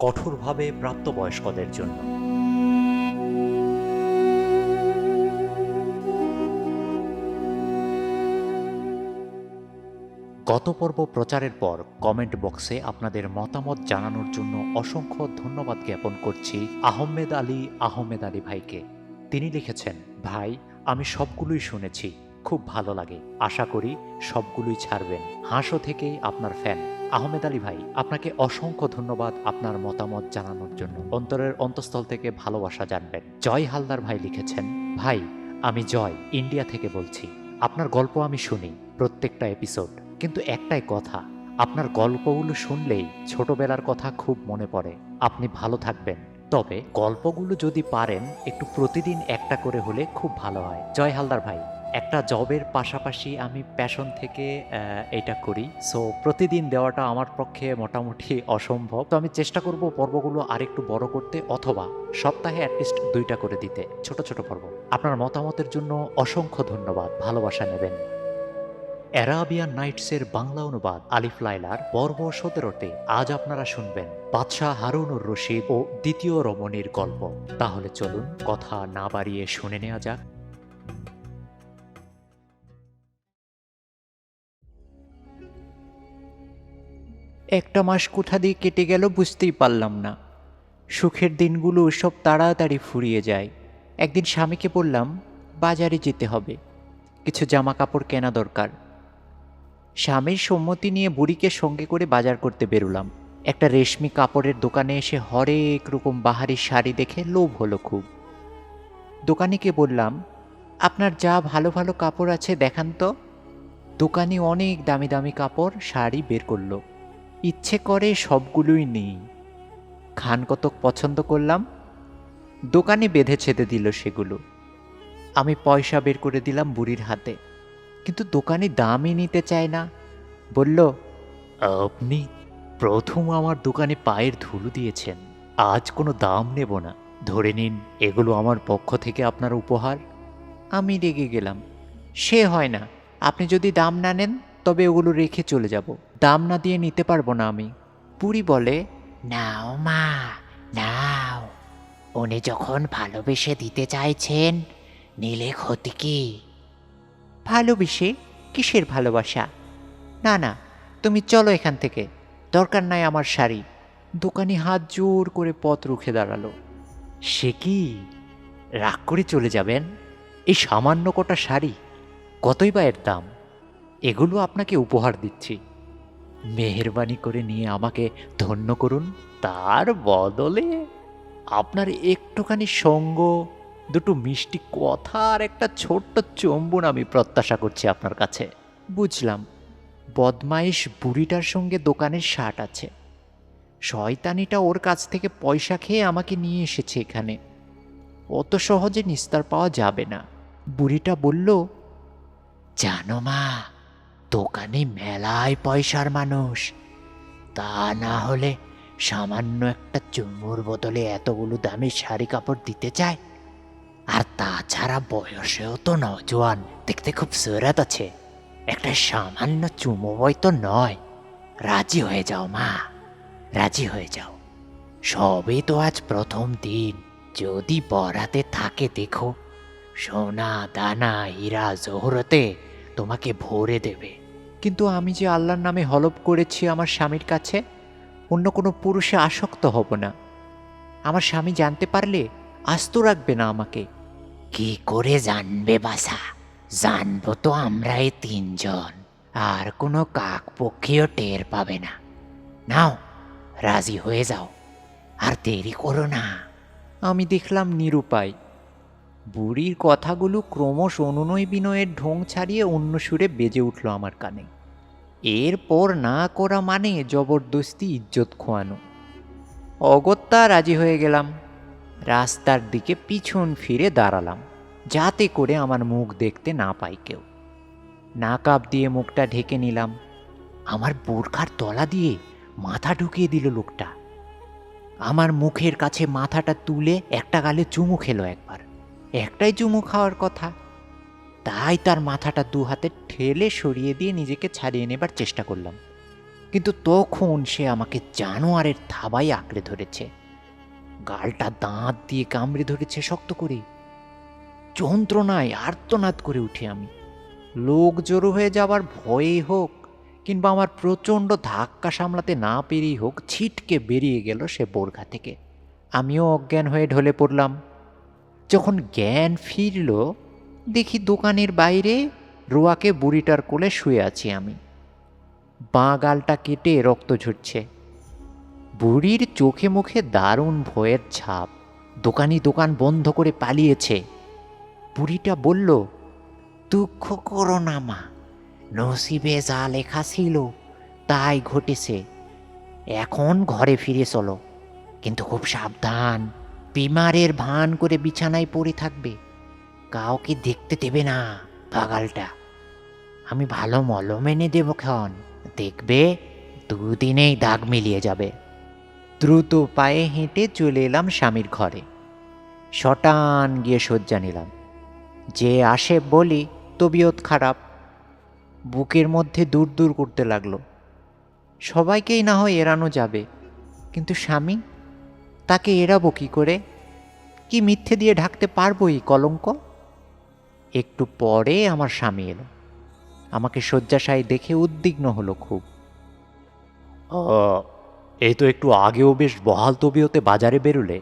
কঠোরভাবে প্রাপ্তবয়স্কদের জন্য। গত পর্ব প্রচারের পর কমেন্ট বক্সে আপনাদের মতামত জানানোর জন্য অসংখ্য ধন্যবাদ জ্ঞাপন করছি আহমেদ আলী আহমেদ আলী ভাইকে। তিনি লিখেছেন, ভাই, আমি সবগুলোই শুনেছি, খুব ভালো লাগে। আশা করি সবগুলোই ছাড়বেন। হাসো থেকেই আপনার ফ্যান। আহমেদ আলী ভাই, আপনাকে অসংখ্য ধন্যবাদ আপনার মতামত জানানোর জন্য। অন্তরের অন্তঃস্থল থেকে ভালোবাসা জানবেন। জয় হালদার ভাই লিখেছেন, ভাই, আমি জয়, ইন্ডিয়া থেকে বলছি। আপনার গল্প আমি শুনি, প্রত্যেকটা এপিসোড। কিন্তু একটাই কথা, আপনার গল্পগুলো শুনলেই ছোটবেলার কথা খুব মনে পড়ে। আপনি ভালো থাকবেন। তবে গল্পগুলো যদি পারেন, একটু প্রতিদিন একটা করে হলে খুব ভালো হয়। জয় হালদার ভাই একটা জবের পাশাপাশি আমি প্যাশন থেকে এটা করি। সো প্রতিদিন দেওয়াটা আমার পক্ষে মোটামুটি অসম্ভব। তো আমি চেষ্টা করব পর্বগুলো আরেকটু বড় করতে অথবা সপ্তাহে অ্যাটলিস্ট দুইটা করে দিতে। ছোট ছোট পর্ব। আপনার মতামতের জন্য অসংখ্য ধন্যবাদ। ভালোবাসা নেবেন। অ্যারাবিয়ান নাইটসের বাংলা অনুবাদ আলিফ লাইলার পর্ব সতেরোতে আজ আপনারা শুনবেন বাদশাহ হারুনুর রশিদ ও দ্বিতীয় রমণীর গল্প। তাহলে চলুন কথা না বাড়িয়ে শুনে নেওয়া যাক। একটা মাস কোথা দিয়ে কেটে গেল বুঝতেই পারলাম না। সুখের দিনগুলো সব তাড়াতাড়ি ফুরিয়ে যায়। একদিন স্বামীকে বললাম, বাজারে যেতে হবে। কিছু জামা কাপড় কেনা দরকার। স্বামীর সম্মতি নিয়ে বুড়িকে সঙ্গে করে বাজার করতে বেরোলাম। একটা রেশমি কাপড়ের দোকানে এসে হরেক রকম বাহারি শাড়ি দেখে লোভ হলো খুব। দোকানিকে বললাম, আপনার যা ভালো ভালো কাপড় আছে দেখান তো। দোকানি অনেক দামি দামি কাপড়, শাড়ি বের করল। ইচ্ছে করে সবগুলোই নেই। খান কতক পছন্দ করলাম, দোকানে বেঁধে ছেদে দিল সেগুলো। আমি পয়সা বের করে দিলাম বুড়ির হাতে, কিন্তু দোকানে দামই নিতে চায় না। বলল, আপনি প্রথম আমার দোকানে পায়ের ধুলো দিয়েছেন, আজ কোনো দাম নেব না। ধরে নিন, এগুলো আমার পক্ষ থেকে আপনার উপহার। আমি রেগে গেলাম, সে হয় না, আপনি যদি দাম না নেন, তবে ওগুলো রেখে চলে যাব। দাম না দিয়ে নিতে পারব না আমি। বুড়ি বলে নাও মা নাও। উনি যখন ভালোবেসে দিতে চাইছেন নিলে ক্ষতি কি? ভালোবেসে কিসের ভালোবাসা? না না তুমি চলো এখান থেকে। দরকার নাই আমার শাড়ি। দোকানি হাত জোর করে পথ রুখে দাঁড়াল। সে কি? রাগ করে চলে যাবেন? এই সামান্য কটা শাড়ি কতই বা এর দাম? এগুলো আপনাকে উপহার দিচ্ছি। মেহেরবানি করে নিয়ে আমাকে ধন্য করুন, তার বদলে আপনার একটুখানি সঙ্গ, দুটো মিষ্টি কথা আর একটা ছোট্ট চম্বন আমি প্রত্যাশা করছি আপনার কাছে। বুঝলাম বদমাইশ বুড়িটার সঙ্গে দোকানের শার্ট আছে। শয়তানিটা ওর কাছ থেকে পয়সা খেয়ে আমাকে নিয়ে এসেছে এখানে। অত সহজে নিস্তার পাওয়া যাবে না। বুড়িটা বলল, জানো মা দোকানে মেলায় পয়সার মানুষ। তা না হলে সামান্য একটা চুমুর বদলে এতগুলো দামি শাড়ি কাপড় দিতে চায়। আর তাছাড়া বয়সেও তো নজওয়ান, দেখতে খুব সুরাত আছে। একটা সামান্য চুমো বই তো নয়। রাজি হয়ে যাও, মা। রাজি হয়ে যাও। সবে তো আজ প্রথম দিন। যদি বরাতে থাকে দেখো। সোনা দানা হীরা জহরতে তোমাকে ভরে দেবে। কিন্তু আমি যে আল্লাহর নামে হলপ করেছি আমার স্বামীর কাছে অন্য কোনো পুরুষে আসক্ত হব না। আমার স্বামী জানতে পারলে আস্ত রাখবে না আমাকে। কি করে জানবে বাসা জানব তো আমরা এই তিনজন আর কোনো কাক পক্ষীও টের পাবে না। নাও রাজি হয়ে যাও আর দেরি করো না। আমি দেখলাম নিরুপায়। বুড়ির কথাগুলো ক্রমশ অনুনয় বিনয়ের ঢং ছাড়িয়ে অন্য সুরে বেজে উঠল আমার কানে। এরপর না করা মানে জবরদস্তি ইজ্জত খোয়ানো। অগত্যা রাজি হয়ে গেলাম। রাস্তার দিকে পিছন ফিরে দাঁড়ালাম, যাতে করে আমার মুখ দেখতে না পাই কেউ। নাকাব দিয়ে মুখটা ঢেকে নিলাম। আমার বোরখার তলা দিয়ে মাথা ঢুকিয়ে দিল লোকটা। আমার মুখের কাছে মাথাটা তুলে একটা গালে চুমু খেলো একবার। একটাই চুমু খাওয়ার কথা। তাই তার মাথাটা দু হাতে ঠেলে সরিয়ে দিয়ে নিজেকে ছাড়িয়ে নেবার চেষ্টা করলাম। কিন্তু তখন সে আমাকে জানোয়ারের থাবাই আঁকড়ে ধরেছে। গালটা দাঁত দিয়ে কামড়ে ধরেছে শক্ত করে। যন্ত্রণায় আর্তনাদ করে উঠে আমি। লোক জড়ো হয়ে যাবার ভয়েই হোক কিংবা আমার প্রচণ্ড ধাক্কা সামলাতে না পেরেই হোক, ছিটকে বেরিয়ে গেল সে বোরখা থেকে। আমিও অজ্ঞান হয়ে ঢলে পড়লাম। যখন জ্ঞান ফিরল দেখি দোকানের বাইরে রোয়াকে বুড়িটার কোলে শুয়ে আছি আমি। বাঁ গালটা কেটে রক্ত ঝরছে। বুড়ির চোখে মুখে দারুণ ভয়ের ছাপ। দোকানি দোকান বন্ধ করে পালিয়েছে। বুড়িটা বলল, দুঃখ করো না মা। নসিবে যা লেখা ছিল, তাই ঘটেছে। এখন ঘরে ফিরে চলো। কিন্তু খুব সাবধান। বিমারের ভান করে বিছানায় পড়ে থাকবে। কাউকে দেখতে দেবে না পাগালটা। আমি ভালো মলম এনে দেবো ক্ষণ। দেখবে দুদিনেই দাগ মিলিয়ে যাবে। দ্রুত পায়ে হেঁটে চলে এলাম স্বামীর ঘরে। শটান গিয়ে শয্যা নিলাম। যে আসে বলি, তবিয়ত খারাপ। বুকের মধ্যে দূর দূর করতে লাগল। সবাইকেই না হয় এড়ানো যাবে। কিন্তু স্বামী, তাকে এড়াবো কী করে? কি মিথ্যে দিয়ে ঢাকতে পারব এই কলঙ্ক? একটু পরে আমার স্বামী এলো। আমাকে শয্যাশায়ী দেখে উদ্বিগ্ন হলো খুব। এই তো একটু আগেও বেশ বহাল তবিয়তে বাজারে বেরোলে।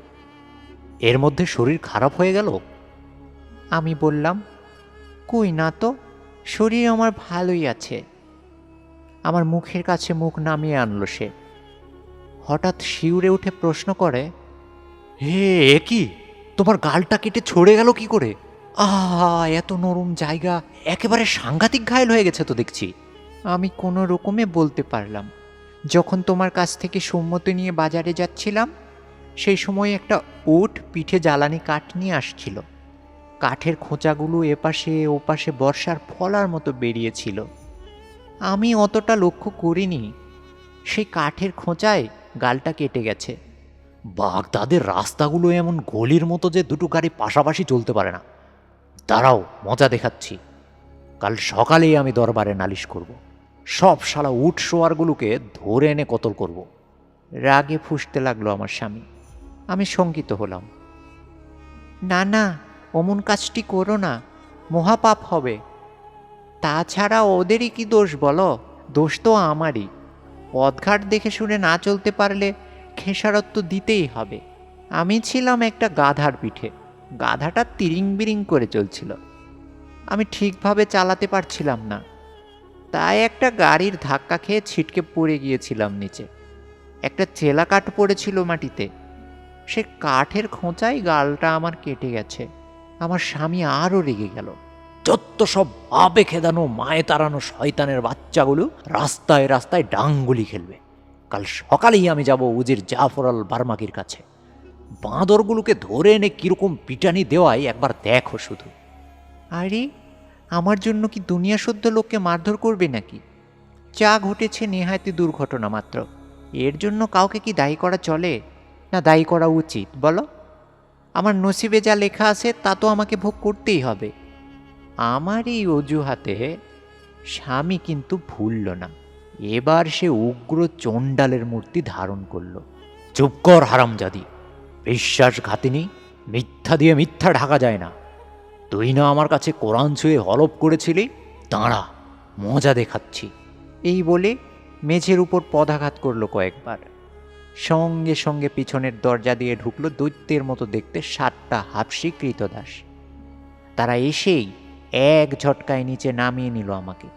এর মধ্যে শরীর খারাপ হয়ে গেল? আমি বললাম কই না তো শরীর আমার ভালোই আছে। আমার মুখের কাছে মুখ নামিয়ে আনলো সে। হঠাৎ শিউরে উঠে প্রশ্ন করে হে এ কি? তোমার গালটা কেটে ছড়ে গেল কি করে? আহা, এত নরম জায়গা। একেবারে সাংঘাতিক ঘায়ল হয়ে গেছে তো দেখছি। আমি কোনো রকমে বলতে পারলাম। যখন তোমার কাছ থেকে সম্মতি নিয়ে বাজারে যাচ্ছিলাম, সেই সময় একটা ওট পিঠে জ্বালানি কাঠ নিয়ে আসছিল। কাঠের খোঁচাগুলো এপাশে ওপাশে বর্ষার ফলার মতো বেরিয়েছিল। আমি অতটা লক্ষ্য করিনি। সেই কাঠের খোঁচায় গালটা কেটে গেছে। বাগদাদের রাস্তাগুলো এমন গলির মতো যে দুটো গাড়ি পাশাপাশি চলতে পারে না। দাঁড়াও, মজা দেখাচ্ছি। কাল সকালেই আমি দরবারে নালিশ করব। সব শালা উঠ শোয়ারগুলোকে ধরে এনে কতল করব। রাগে ফুসতে লাগল আমার স্বামী। আমি শঙ্কিত হলাম। না না, অমন কাজটি করো না, মহাপাপ হবে। তাছাড়া ওদেরই কি দোষ বলো? দোষ তো আমারই। পথঘাট দেখে শুনে না চলতে পারলে খেসারত তো দিতেই হবে। আমি ছিলাম একটা গাধার পিঠে। গাধাটা তিরিং বিরিং করে চলছিল। আমি ঠিকভাবে চালাতে পারছিলাম না। তাই একটা গাড়ির ধাক্কা খেয়ে ছিটকে পড়ে গিয়েছিলাম নিচে। একটা চেলা কাঠ পড়েছিল মাটিতে। সে কাঠের খোঁচাই গালটা আমার কেটে গেছে। আমার স্বামী আরও রেগে গেল। যত সব আবে খেদানো, মায়ে তাড়ানো শয়তানের বাচ্চাগুলো রাস্তায় রাস্তায় ডাঙ্গুলি খেলবে। কাল সকালেই আমি যাব উজির জাফরাল বার্মাকির কাছে। বাঁদরগুলোকে ধরে এনে কীরকম পিটানি দেওয়াই একবার দেখো শুধু। আরে, আমার জন্য কি দুনিয়া সদ্য লোককে মারধর করবে নাকি? যা ঘটেছে নেহায়তি দুর্ঘটনা মাত্র। এর জন্য কাউকে কি দায়ী করা চলে? না, দায়ী করা উচিত, বলো। আমার নসিবে যা লেখা আছে, তা তো আমাকে ভোগ করতেই হবে। আমার এই অজুহাতে স্বামী কিন্তু ভুলল না। এবার সে উগ্র চণ্ডালের মূর্তি ধারণ করল। চুপ কর হারামজাদি। বিশ্বাসঘাতিনী, মিথ্যা দিয়ে মিথ্যা ঢাকা যায় না। তুই না আমার কাছে কোরআন ছুঁয়ে হলপ করেছিলি? দাঁড়া, মজা দেখাচ্ছি। এই বলে মেঝের উপর পদাঘাত করল কয়েকবার। সঙ্গে সঙ্গে পিছনের দরজা দিয়ে ঢুকলো দৈত্যের মতো দেখতে সাতটা হাফসি কৃতদাস। তারা এসেই এক ঝটকায় নিচে নামিয়ে নিল আমাকে।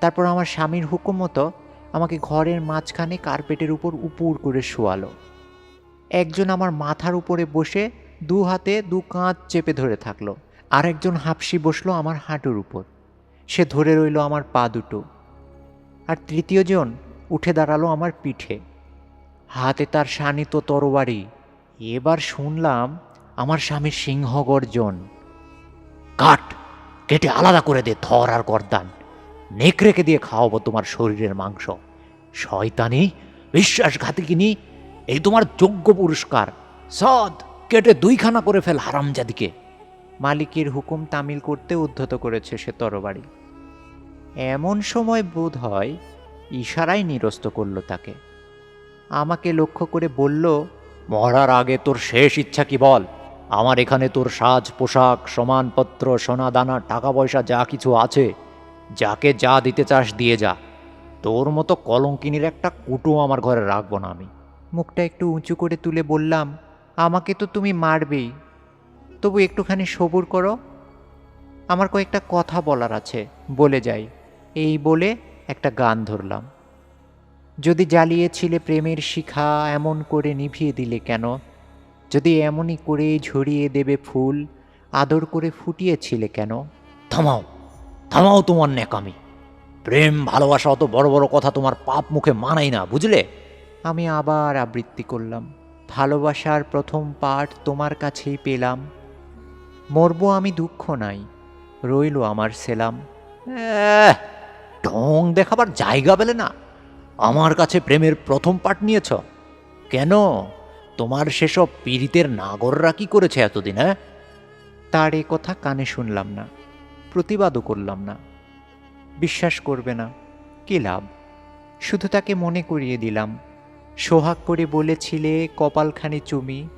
তারপর আমার স্বামীর হুকুম মতো আমাকে ঘরের মাঝখানে কার্পেটের উপর উপুর করে শোয়ালো। একজন আমার মাথার উপরে বসে দু হাতে দু কাঁধ চেপে ধরে থাকল। আর একজন হাফসি বসল আমার হাঁটুর উপর। সে ধরে রইল আমার পা দুটো। আর তৃতীয়জন উঠে দাঁড়াল আমার পিঠে। হাতে তার শানিত তরবারি এবার শুনলাম আমার স্বামীর সিংহ গর্জন কাট, কেটে আলাদা করে দে থর আর গর্দান। নেকড়েকে দিয়ে খাওয়াবো তোমার শরীরের মাংস। শয়তানি, বিশ্বাসঘাতিকিনী এই তোমার যোগ্য পুরস্কার। সদ কেটে দুইখানা করে ফেল হারামজাদিকে। মালিকের হুকুম তামিল করতে উদ্ধত করেছে সে তরবারি। এমন সময় বোধ হয় ইশারায় নিরস্ত করল তাকে। আমাকে লক্ষ্য করে বলল, মরার আগে তোর শেষ ইচ্ছা কি বল? আমার এখানে তোর সাজ, পোশাক, সমানপত্র সোনা দানা টাকা পয়সা যা কিছু আছে, যাকে যা দিতে চাস দিয়ে যা। তোর মতো কলঙ্কিনীর একটা কুটু আমার ঘরে রাখব না আমি। মুখটা একটু উঁচু করে তুলে বললাম, আমাকে তো তুমি মারবেই। তবু একটুখানি সবুর করো। আমার কয়েকটা কথা বলার আছে। বলে যাই। এই বলে একটা গান ধরলাম। যদি জ্বালিয়েছিলে প্রেমের শিখা, এমন করে নিভিয়ে দিলে কেন? যদি এমনই করে ঝরিয়ে দেবে ফুল, আদর করে ফুটিয়েছিলে কেন? থামাও থামাও তোমার ন্যাকামি। প্রেম, ভালোবাসা অত বড় বড় কথা তোমার পাপ মুখে মানাই না, বুঝলে? আমি আবার আবৃত্তি করলাম। ভালোবাসার প্রথম পাঠ তোমার কাছেই পেলাম। মরবো আমি দুঃখ নাই, রইল আমার সেলাম। ঢং দেখাবার জায়গা পেলে না, আমার কাছে প্রেমের প্রথম পাঠ নিয়েছ। কেন? তোমার সেসব পীড়িতের নাগররা কি করেছে এতদিন হ্যাঁ? তার এ কথা কানে শুনলাম না, প্রতিবাদও করলাম না। বিশ্বাস করবে না, কি লাভ? শুধু তাকে মনে করিয়ে দিলাম। সোহাগ করে বলেছিলে, কপালখানি চুমি,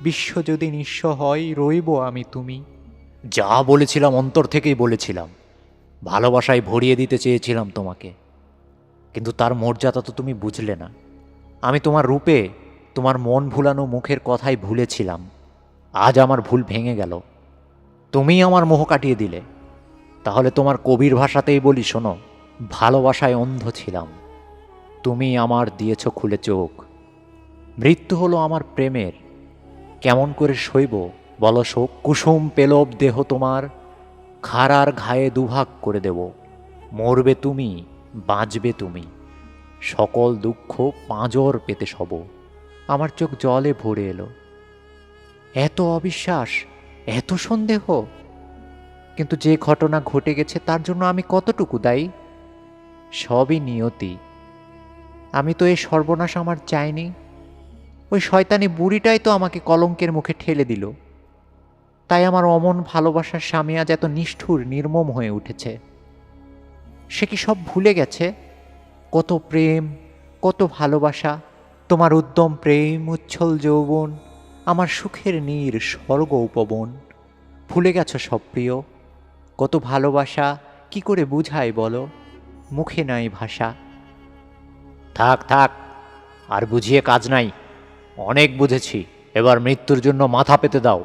বিশ্ব যদি নিঃস্ব হয়, রইব আমি তুমি। যা বলেছিলাম অন্তর থেকেই বলেছিলাম। ভালোবাসায় ভরিয়ে দিতে চেয়েছিলাম তোমাকে। কিন্তু তার মর্যাদা তো তুমি বুঝলে না। আমি তোমার রূপে, তোমার মন ভুলানো মুখের কথাই ভুলেছিলাম। আজ আমার ভুল ভেঙে গেল। তুমি আমার মোহ কাটিয়ে দিলে। তাহলে তোমার কবির ভাষাতেই বলি, শোনো, ভালোবাসায় অন্ধ ছিলাম। তুমি আমার দিয়েছ খুলে চোখ। মৃত্যু হলো আমার প্রেমের। কেমন করে সইব বলো শোক? কুসুম পেলব দেহ তোমার, খারার ঘায়ে দুভাগ করে দেব। মরবে তুমি, বাঁচবে তুমি। সকল দুঃখ পাঁজর পেতে সব। আমার চোখ জলে ভরে এলো। এত অবিশ্বাস, এত সন্দেহ। কিন্তু যে ঘটনা ঘটে গেছে তার জন্য আমি কতটুকু দায়ী? সবই নিয়তি। আমি তো এই সর্বনাশ আমার চাইনি। ওই শয়তানি বুড়িটাই তো আমাকে কলঙ্কের মুখে ঠেলে দিল। তাই আমার অমন ভালোবাসার স্বামী আজ এত নিষ্ঠুর, নির্মম হয়ে উঠেছে। সে কি সব ভুলে গেছে? কত প্রেম, কত ভালোবাসা, তোমার উদ্যম প্রেম, উচ্ছল যৌবন, আমার সুখের নীর স্বর্গ উপবন। ভুলে গেছো সব প্রিয়? কত ভালোবাসা, কি করে বুঝাই বলো? মুখে নাই ভাষা। থাক থাক, আর বুঝিয়ে কাজ নাই। অনেক বুঝেছি, এবার মৃত্যুর জন্য মাথা পেতে দাও।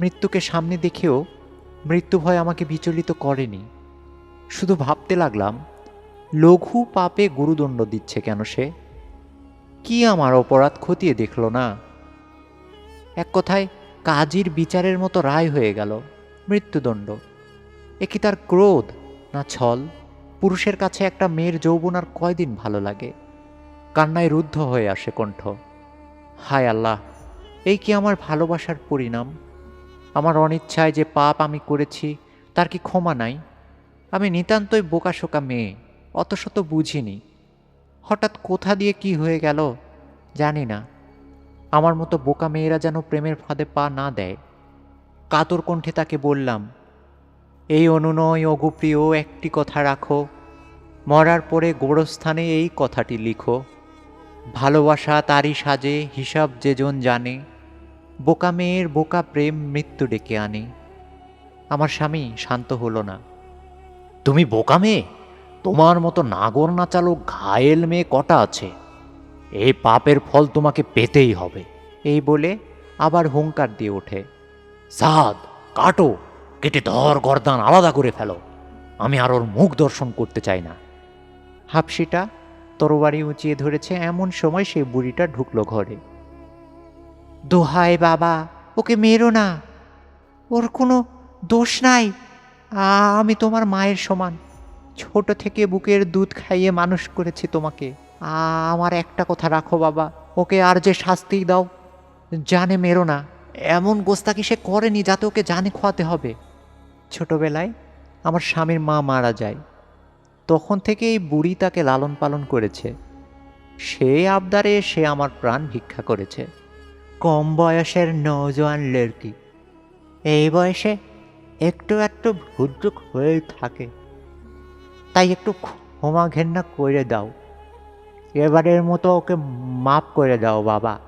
মৃত্যুকে সামনে দেখেও মৃত্যু ভয় আমাকে বিচলিত করেনি। শুধু ভাবতে লাগলাম, লঘু পাপে গুরুদণ্ড দিচ্ছে কেন সে? কি আমার অপরাধ খতিয়ে দেখল না? এক কথায়, কাজীর বিচারের মতো রায় হয়ে গেল মৃত্যুদণ্ড। এ কি তার ক্রোধ না ছল? পুরুষের কাছে একটা মেয়ের যৌবন আর কয়দিন ভালো লাগে? কান্নায় রুদ্ধ হয়ে আসে কণ্ঠ। হায় আল্লাহ, এই কি আমার ভালোবাসার পরিণাম? আমার অনিচ্ছায় যে পাপ আমি করেছি, তার কি ক্ষমা নাই? আমি নিতান্তই বোকাশোকা মেয়ে অত শত বুঝিনি। হঠাৎ কোথা দিয়ে কি হয়ে গেল, জানি না। আমার মতো বোকা মেয়েরা যেন প্রেমের ফাঁদে পা না দেয়। কাতর কণ্ঠে তাকে বললাম এই অনুনয় অগুপ্রিয় একটি কথা রাখো। মরার পরে গোড়স্থানে এই কথাটি লিখো। ভালোবাসা তারই সাজে হিসাব যেজন জানে বোকা মেয়ের বোকা প্রেম মৃত্যু ডেকে আনে। আমার স্বামী শান্ত হলো না। তুমি বোকা মেয়ে? তোমার মতো নাগর নাচালো ঘায়েল মেয়ে কটা আছে? এই পাপের ফল তোমাকে পেতেই হবে। এই বলে আবার হুঙ্কার দিয়ে ওঠে। সাদ কাটো। কেটে ধর গর্দান আলাদা করে ফেলো। আমি আর ওর মুখ দর্শন করতে চাই না। হাফসিটা তরবারি উঁচিয়ে ধরেছে, এমন সময় সেই বুড়িটা ঢুকলো ঘরে। দোহাই বাবা, ওকে মেরো না। ওর কোনো দোষ নাই। আমি তোমার মায়ের সমান। ছোট থেকে বুকের দুধ খাইয়ে মানুষ করেছি তোমাকে। আমার একটা কথা রাখো বাবা, ওকে আর যে শাস্তি দাও। জানে মেরো না। এমন গোস্তাকি সে করেনি যাতে ওকে জানে খোয়াতে হবে। ছোটবেলায় আমার স্বামীর মা মারা যায়। তখন থেকে এই বুড়ি তাকে লালন পালন করেছে। সে আবদারে সে আমার প্রাণ ভিক্ষা করেছে। কম বয়সের নজওয়ান লড়কি এই বয়সে একটু একটু ভুদ্রুক হয়ে থাকে। তাই একটু ক্ষমা ঘেন্না করে দাও। এবারের মতো ওকে মাফ করে দাও, বাবা।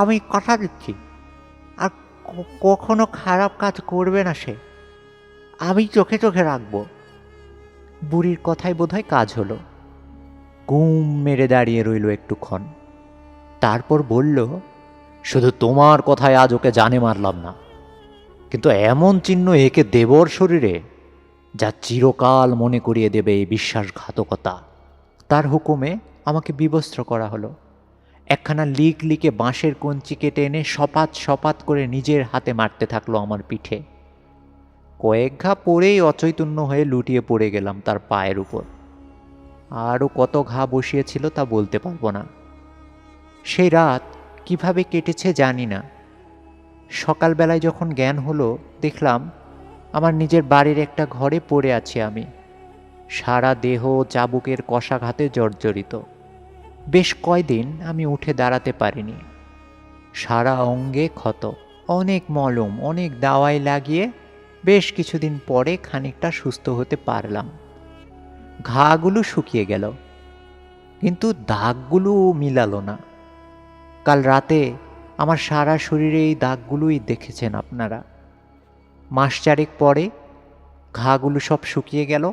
আমি কথা দিচ্ছি। কখনো খারাপ কাজ করবে না সে। আমি চোখে চোখে রাখব। বুড়ির কথাই বোধহয় কাজ হলো। গুম মেরে দাঁড়িয়ে রইল একটুক্ষণ। তারপর বলল, শুধু তোমার কথায় আজ ওকে জানে মারলাম না। কিন্তু এমন চিহ্ন একে দেবর শরীরে, যা চিরকাল মনে করিয়ে দেবে এই বিশ্বাসঘাতকতা। তার হুকুমে আমাকে বিবস্ত্র করা হলো। একখানা লিক লিকে বাঁশের কঞ্চি কেটে এনে সপাত সপাত করে নিজের হাতে মারতে থাকল আমার পিঠে। কয়েক ঘা পরেই অচৈতন্য হয়ে লুটিয়ে পড়ে গেলাম তার পায়ের উপর। আরও কত ঘা বসিয়েছিল তা বলতে পারব না। সেই রাত কীভাবে কেটেছে জানি না। সকালবেলায় যখন জ্ঞান হলো, দেখলাম আমার নিজের বাড়ির একটা ঘরে পড়ে আছি আমি। সারা দেহ চাবুকের কষাঘাতে জর্জরিত। বেশ কয়দিন আমি উঠে দাঁড়াতে পারিনি। সারা অঙ্গে ক্ষত, অনেক মলম, অনেক দাওয়াই লাগিয়ে বেশ কিছুদিন পরে খানিকটা সুস্থ হতে পারলাম। ঘাগুলো শুকিয়ে গেল, কিন্তু দাগগুলো মিলালো না। কাল রাতে আমার সারা শরীরে এই দাগগুলোই দেখেছেন আপনারা। মাস চারেক পরে ঘাগুলো সব শুকিয়ে গেল,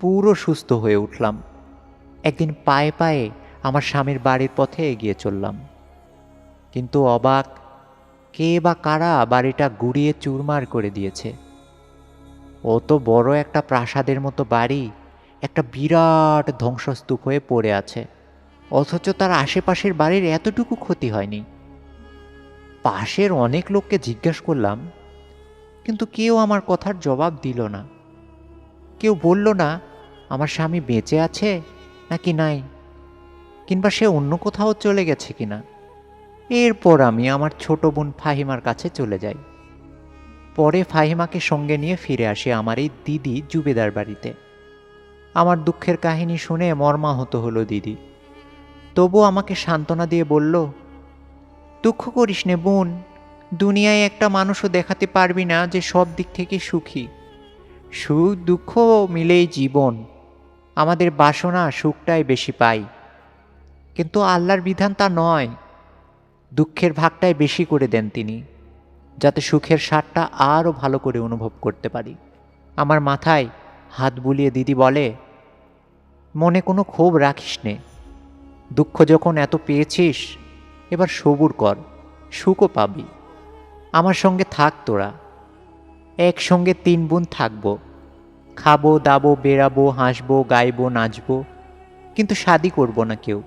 পুরো সুস্থ হয়ে উঠলাম। একদিন পায়ে পায়ে আমার স্বামীর বাড়ির পথে এগিয়ে চললাম। কিন্তু অবাক, কে বা কারা বাড়িটা গুড়িয়ে চুরমার করে দিয়েছে? ও তো বড় একটা প্রাসাদের মতো বাড়ি, একটা বিরাট ধ্বংসস্তূপ হয়ে পড়ে আছে। অথচ তার আশেপাশের বাড়ির এতটুকু ক্ষতি হয়নি। পাশের অনেক লোককে জিজ্ঞেস করলাম, কিন্তু কেউ আমার কথার জবাব দিল না। কেউ বলল না, আমার স্বামী বেঁচে আছে নাকি নাই? কিংবা সে অন্য কোথাও চলে গেছে কিনা? এরপর আমি আমার ছোট বোন ফাহিমার কাছে চলে যাই। পরে ফাহিমাকে সঙ্গে নিয়ে ফিরে আসি আমার এই দিদি জুবেদার বাড়িতে। আমার দুঃখের কাহিনী শুনে মর্মাহত হলো দিদি। তবু আমাকে সান্ত্বনা দিয়ে বলল, দুঃখ করিস নে বোন, দুনিয়ায় একটা মানুষও দেখাতে পারবি না যে সব দিক থেকে সুখী। সুখ দুঃখ মিলেই জীবন। আমাদের বাসনা সুখটাই বেশি পাই। কিন্তু আল্লাহর বিধান তা নয়। দুঃখের ভাগটাই বেশি করে দেন তিনি, যাতে সুখের স্বাদটা আরও ভালো করে অনুভব করতে পারি। আমার মাথায় হাত বুলিয়ে দিদি বলে, মনে কোনো ক্ষোভ রাখিস নে। দুঃখ যখন এত পেয়েছিস, এবার সবুর কর, সুখও পাবি। আমার সঙ্গে থাক তোরা। একসঙ্গে তিন বোন থাকব। খাব, দাবো বেরাবো হাসবো, গাইবো, নাচবো, কিন্তু শাদি করব না কেউ।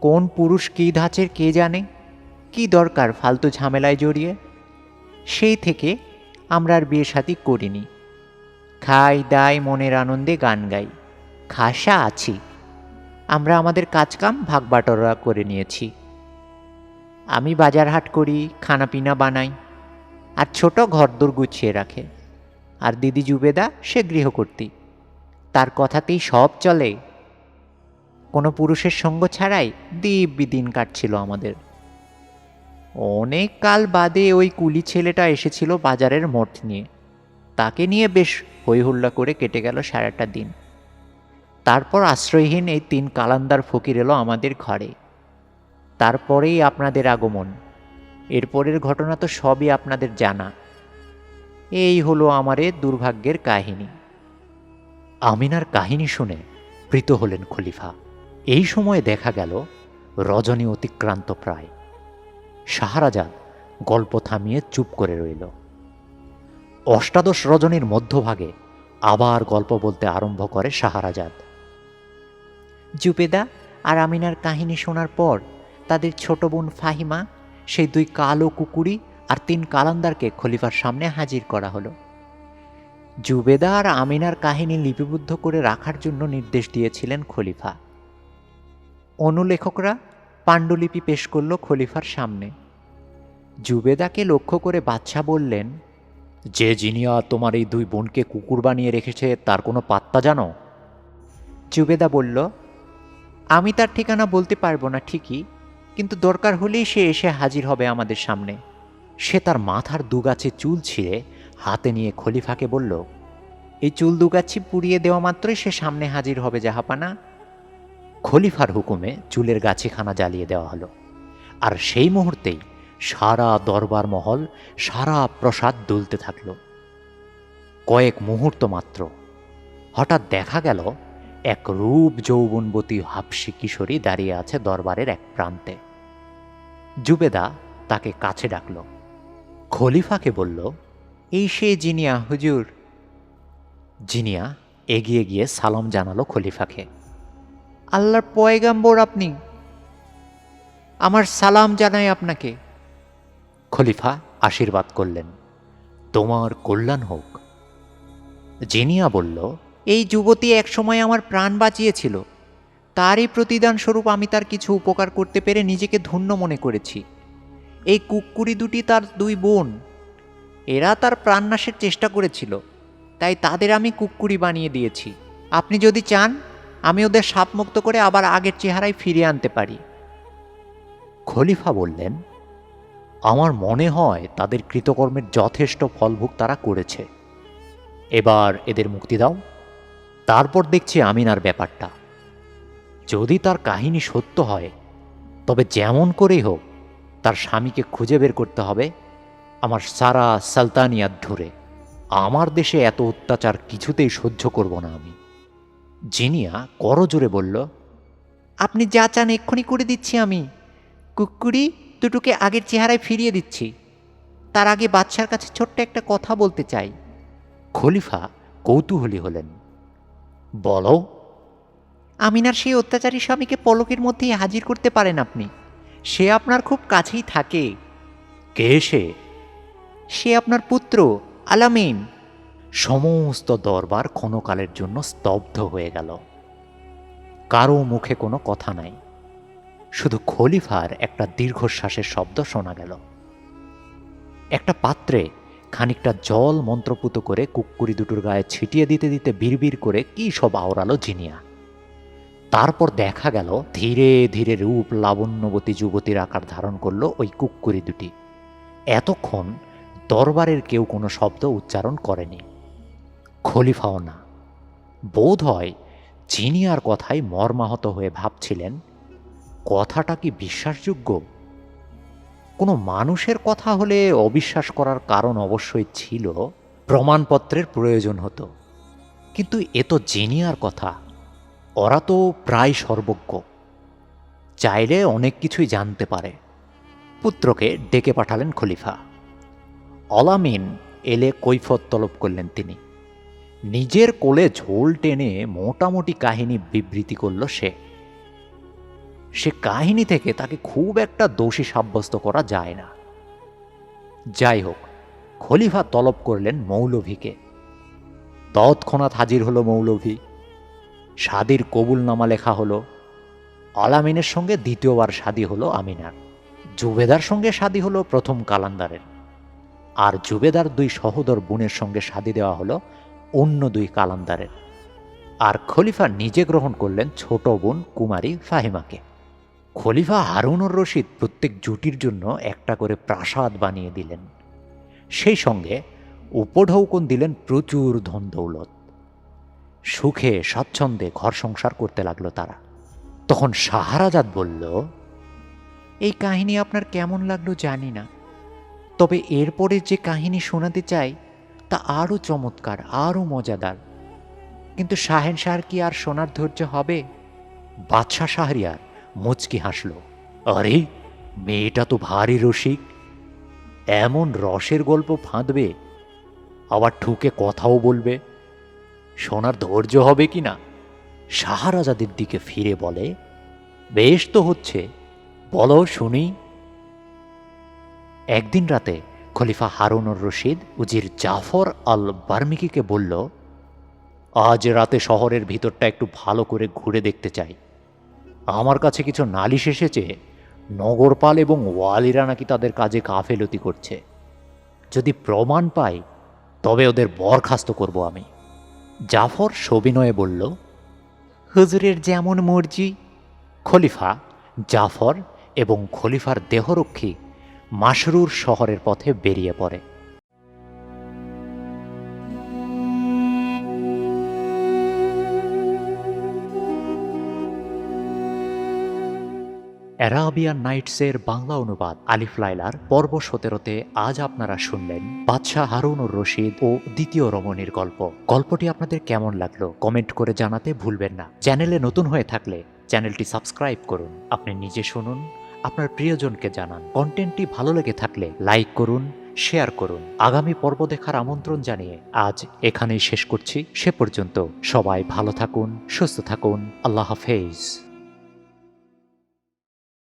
কোন পুরুষ কী ধাঁচের কে জানে? কি দরকার ফালতু ঝামেলায় জড়িয়ে? সেই থেকে আমরা আর বিয়ে শাদি করিনি। খাই, দাই, মনের আনন্দে গান গাই। খাসা আছি। আমরা আমাদের কাজকাম ভাগ বাটোয়ারা করে নিয়েছি। আমি বাজার হাট করি, খানাপিনা বানাই। আর ছোট ঘরদোর গুছিয়ে রাখে। আর দিদি জুবেদা সে গৃহকর্তী। তার কথাতেই সব চলে। কোনো পুরুষের সঙ্গ ছাড়াই দিব্যি দিন কাটছিল আমাদের। অনেক কাল বাদে ওই কুলি ছেলেটা এসেছিল বাজারের মোট নিয়ে। তাকে নিয়ে বেশ হইহুল্লা করে কেটে গেল সারাটা দিন। তারপর আশ্রয়হীন এই তিন কালান্দার ফকির এলো আমাদের ঘরে। তারপরেই আপনাদের আগমন। এরপরের ঘটনা তো সবই আপনাদের জানা। এই হলো আমারে দুর্ভাগ্যের কাহিনী। আমিনার কাহিনী শুনে প্রীত হলেন খলিফা। এই সময়ে দেখা গেল রজনী অতিক্রান্ত প্রায়। শাহরাজাদ গল্প থামিয়ে চুপ করে রইল। অষ্টাদশ রজনীর মধ্যভাগে আবার গল্প বলতে আরম্ভ করে শাহরাজাদ জুবেদা আর আমিনার কাহিনী শোনার পর তাদের ছোট বোন ফাহিমা, সেই দুই কালো কুকুরি আর তিন কালান্দারকে খলিফার সামনে হাজির করা হলো। জুবেদা আর আমিনার কাহিনী লিপিবদ্ধ করে রাখার জন্য নির্দেশ দিয়েছিলেন খলিফা। অনুলেখকরা পাণ্ডুলিপি পেশ করল খলিফার সামনে। জুবেদাকে লক্ষ্য করে বাদশাহ বললেন, যে জিনিয়া তোমার এই দুই বোনকে কুকুর বানিয়ে রেখেছে, তার কোনো পাত্তা জানো? জুবেদা বলল, আমি তার ঠিকানা বলতে পারব না ঠিকই, কিন্তু দরকার হলেই সে এসে হাজির হবে আমাদের সামনে। সে তার মাথার দুগাছে চুল ছিঁড়ে হাতে নিয়ে খলিফাকে বলল, এই চুল দুগাছি পুড়িয়ে দেওয়া মাত্রই সে সামনে হাজির হবে, জাহাপানা। খলিফার হুকুমে চুলের গাছিখানা জ্বালিয়ে দেওয়া হলো। আর সেই মুহূর্তেই সারা দরবার মহল, সারা প্রসাদ দুলতে থাকল। কয়েক মুহূর্ত মাত্র। হঠাৎ দেখা গেল, এক রূপ যৌবনবতী হাফসি কিশোরী দাঁড়িয়ে আছে দরবারের এক প্রান্তে। জুবেদা তাকে কাছে ডাকল। খলিফাকে বলল, এই সে জিনিয়া, হুজুর? জিনিয়া এগিয়ে গিয়ে সালাম জানালো খলিফাকে। আল্লাহর পয়গাম্বর আপনি। আমার সালাম জানাই আপনাকে। খলিফা আশীর্বাদ করলেন। তোমার কল্যাণ হোক। জিনিয়া বলল এই যুবতী একসময় আমার প্রাণ বাঁচিয়েছিল। তারই প্রতিদান স্বরূপ আমি তার কিছু উপকার করতে পেরে নিজেকে ধন্য মনে করেছি। এই কুকুরি দুটি তার দুই বোন। এরা তার প্রাণনাশের চেষ্টা করেছিল। তাই তাদের আমি কুকুরি বানিয়ে দিয়েছি। আপনি যদি চান আমি ওদের সাপমুক্ত করে আবার আগের চেহারায় ফিরিয়ে আনতে পারি। খলিফা বললেন, আমার মনে হয় তাদের কৃতকর্মের যথেষ্ট ফলভোগ তারা করেছে। এবার এদের মুক্তি দাও। তারপর দেখছি আমিনার ব্যাপারটা। যদি তার কাহিনী সত্য হয়, তবে যেমন করেই হোক, তার স্বামীকে খুঁজে বের করতে হবে আমার সারা সালতানিয়াত ধরে। আমার দেশে এত অত্যাচার কিছুতেই সহ্য করব না আমি। জিনিয়া করজোরে বলল, আপনি যা চান এক্ষুনি করে দিচ্ছি আমি। কুকুরি দুটোকে আগের চেহারায় ফিরিয়ে দিচ্ছি। তার আগে বাদশার কাছে ছোট্ট একটা কথা বলতে চাই। খলিফা কৌতূহলী হলেন, বলো। আমিনার সেই অত্যাচারী স্বামীকে পলকের মধ্যেই হাজির করতে পারেন আপনি। সে আপনার খুব কাছেই থাকে। কে সে? সে আপনার পুত্র, আলামিন। সমস্ত দরবার ক্ষণকালের জন্য স্তব্ধ হয়ে গেল। কারও মুখে কোনো কথা নাই। শুধু খলিফার একটা দীর্ঘশ্বাসের শব্দ শোনা গেল। একটা পাত্রে খানিকটা জল মন্ত্রপুত করে কুকুরি দুটোর গায়ে ছিটিয়ে দিতে দিতে বিড়বিড় করে কি সব আওড়ালো জিনিয়া। তারপর দেখা গেল ধীরে ধীরে রূপ লাবণ্যবতী যুবতীর আকার ধারণ করল ওই কুকুরি দুটি। এতক্ষণ দরবারের কেউ কোনো শব্দ উচ্চারণ করেনি। খলিফাও না। বোধ হয় জিনিয়ার কথায় মর্মাহত হয়ে ভাবছিলেন, কথাটা কি বিশ্বাসযোগ্য? কোনো মানুষের কথা হলে অবিশ্বাস করার কারণ অবশ্যই ছিল, প্রমাণপত্রের প্রয়োজন হতো। কিন্তু এ তো জিনিয়ার কথা, ওরা তো প্রায় সর্বজ্ঞ। চাইলে অনেক কিছুই জানতে পারে। পুত্রকে ডেকে পাঠালেন খলিফা। অলামিন এলে কৈফত তলব করলেন তিনি। নিজের কোলে ঝোল টেনে মোটামুটি কাহিনী বিবৃতি করল সে। সে কাহিনী থেকে তাকে খুব একটা দোষী সাব্যস্ত করা যায় না। যাই হোক, খলিফা তলব করলেন মৌলভীকে। তৎক্ষণাৎ হাজির হলো মৌলভী। সাদির কবুলনামা লেখা হলো, আলামিনের সঙ্গে দ্বিতীয়বার শাদি হলো আমিনার। জুবেদার সঙ্গে শাদি হলো প্রথম কালান্দারের। আর জুবেদার দুই সহোদর বোনের সঙ্গে শাদি দেওয়া হলো অন্য দুই কালান্দারের আর খলিফা নিজে গ্রহণ করলেন ছোট বোন কুমারী ফাহিমাকে। খলিফা হারুনুর রশিদ প্রত্যেক জুটির জন্য একটা করে প্রাসাদ বানিয়ে দিলেন। সেই সঙ্গে উপঢৌকন দিলেন প্রচুর ধন দৌলত। সুখে স্বচ্ছন্দে ঘর সংসার করতে লাগল তারা। তখন সাহারাজাদ বলল, এই কাহিনী আপনার কেমন লাগল জানি না। তবে এরপরে যে কাহিনী শোনাতে চাই তা আরও চমৎকার, আরও মজাদার। কিন্তু শাহেন শাহর কি আর সোনার ধৈর্য হবে? বাদশাহ শাহরিয়ার মুচকি হাসল। আরে, মেয়েটা তো ভারী রসিক। এমন রসের গল্প ফাঁদবে, আবার ঠুকে কথাও বলবে। সোনার ধৈর্য হবে কি না? শাহরাজাদের দিকে ফিরে বলে, বেশ তো হচ্ছে। বলো, শুনি। একদিন রাতে খলিফা হারুনুর রশিদ, উজির জাফর আল বার্মিকিকে বলল, আজ রাতে শহরের ভিতরটা একটু ভালো করে ঘুরে দেখতে চাই। আমার কাছে কিছু নালিশ এসেছে। নগরপাল এবং ওয়ালিরা নাকি তাদের কাজে গাফেলতি করছে। যদি প্রমাণ পাই, তবে ওদের বরখাস্ত করব আমি। জাফর সবিনয়ে বলল, হুজুরের যেমন মর্জি। খলিফা, জাফর এবং খলিফার দেহরক্ষী মাসরুর শহরের পথে বেরিয়ে পড়ে। অ্যারাবিয়ান নাইটসের বাংলা অনুবাদ আলিফ লাইলার পর্ব সতেরোতে আজ আপনারা শুনলেন বাদশাহ হারুনুর রশিদ ও দ্বিতীয় রমণীর গল্প। গল্পটি আপনাদের কেমন লাগল কমেন্ট করে জানাতে ভুলবেন না। চ্যানেলে নতুন হয়ে থাকলে চ্যানেলটি সাবস্ক্রাইব করুন। আপনি নিজে শুনুন আপনার প্রিয়জনকে জানান। কন্টেন্টটি ভালো লেগে থাকলে লাইক করুন, শেয়ার করুন। আগামী পর্ব দেখার আমন্ত্রণ জানিয়ে আজ এখানেই শেষ করছি। সে পর্যন্ত সবাই ভালো থাকুন, সুস্থ থাকুন। আল্লাহ হাফেজ।